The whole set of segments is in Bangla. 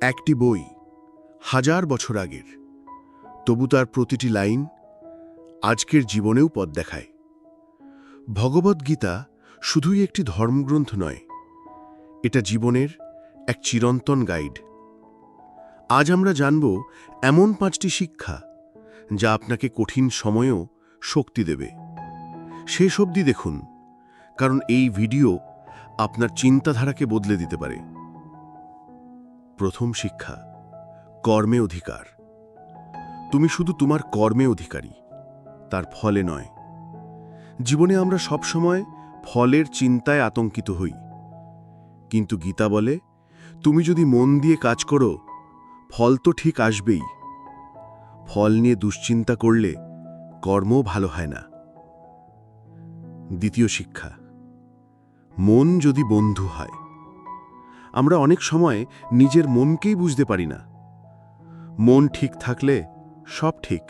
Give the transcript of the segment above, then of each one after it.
একটি বই, হাজার বছর আগের। তবু তার প্রতিটি লাইন আজকের জীবনেও পথ দেখায়। ভগবদ্গীতা শুধুই একটি ধর্মগ্রন্থ নয়, এটা জীবনের এক চিরন্তন গাইড। আজ আমরা জানব এমন পাঁচটি শিক্ষা যা আপনাকে কঠিন সময়েও শক্তি দেবে। শেষ অবধি দেখুন, কারণ এই ভিডিও আপনার চিন্তাধারাকে বদলে দিতে পারে। প্রথম শিক্ষা, কর্মে অধিকার। তুমি শুধু তোমার কর্মে অধিকারী, তার ফলে নয়। জীবনে আমরা সবসময় ফলের চিন্তায় আতঙ্কিত হই। কিন্তু গীতা বলে, তুমি যদি মন দিয়ে কাজ করো, ফল তো ঠিক আসবেই। ফল নিয়ে দুশ্চিন্তা করলে কর্ম ভালো হয় না। দ্বিতীয় শিক্ষা, মন যদি বন্ধু হয় আমরা অনেক সময় নিজের মনকেই বুঝতে পারি না। মন ঠিক থাকলে সব ঠিক,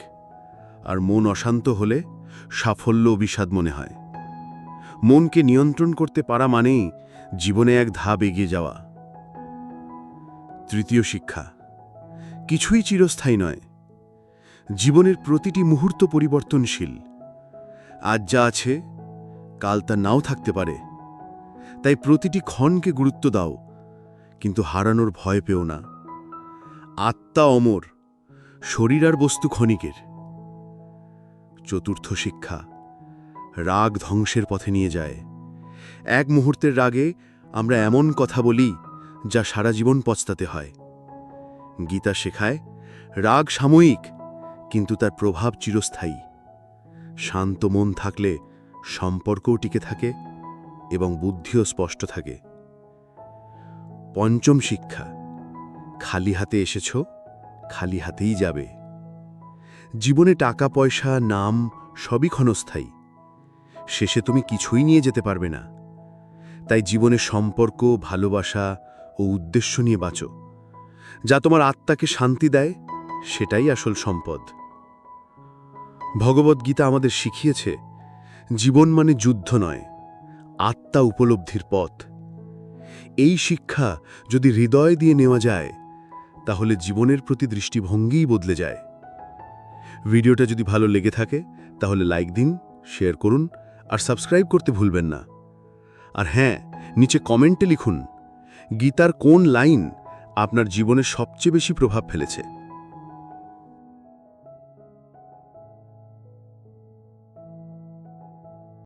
আর মন অশান্ত হলে সাফল্য বিষাদ মনে হয়। মনকে নিয়ন্ত্রণ করতে পারা মানেই জীবনে এক ধাপ এগিয়ে যাওয়া। তৃতীয় শিক্ষা, কিছুই চিরস্থায়ী নয়। জীবনের প্রতিটি মুহূর্ত পরিবর্তনশীল। আজ যা আছে, কাল তা নাও থাকতে পারে। তাই প্রতিটি ক্ষণকে গুরুত্ব দাও। কিন্তু হারানোর ভয় পেও না। আত্মা অমর, শরীর আর বস্তু ক্ষণিকের। চতুর্থ শিক্ষা, রাগ ধ্বংসের পথে নিয়ে যায়। এক মুহূর্তের রাগে আমরা এমন কথা বলি যা সারা জীবন পচতাতে হয়। গীতা শেখায়, রাগ সাময়িক, কিন্তু তার প্রভাব চিরস্থায়ী। শান্ত মন থাকলে সম্পর্কও টিকে থাকে এবং বুদ্ধিও স্পষ্ট থাকে। পঞ্চম শিক্ষা। খালি হাতে এসেছ, খালি হাতেই যাবে। জীবনে টাকা, পয়সা, নাম সবই ক্ষণস্থায়ী। শেষে তুমি কিছুই নিয়ে যেতে পারবে না। তাই জীবনে সম্পর্ক, ভালোবাসা ও উদ্দেশ্য নিয়ে বাঁচো। যা তোমার আত্মাকে শান্তি দেয়, সেটাই আসল সম্পদ। ভগবদ্গীতা আমাদের শিখিয়েছে, জীবন মানে যুদ্ধ নয়, আত্মা উপলব্ধির পথ। এই শিক্ষা যদি হৃদয় দিয়ে নেওয়া যায়, তাহলে জীবনের প্রতি দৃষ্টিভঙ্গিই বদলে যায়। ভিডিওটা যদি ভালো লেগে থাকে, তাহলে লাইক দিন, শেয়ার করুন, আর সাবস্ক্রাইব করতে ভুলবেন না। আর হ্যাঁ নিচে কমেন্টে লিখুন, গীতার কোন লাইন আপনার জীবনে সবচেয়ে বেশি প্রভাব ফেলেছে?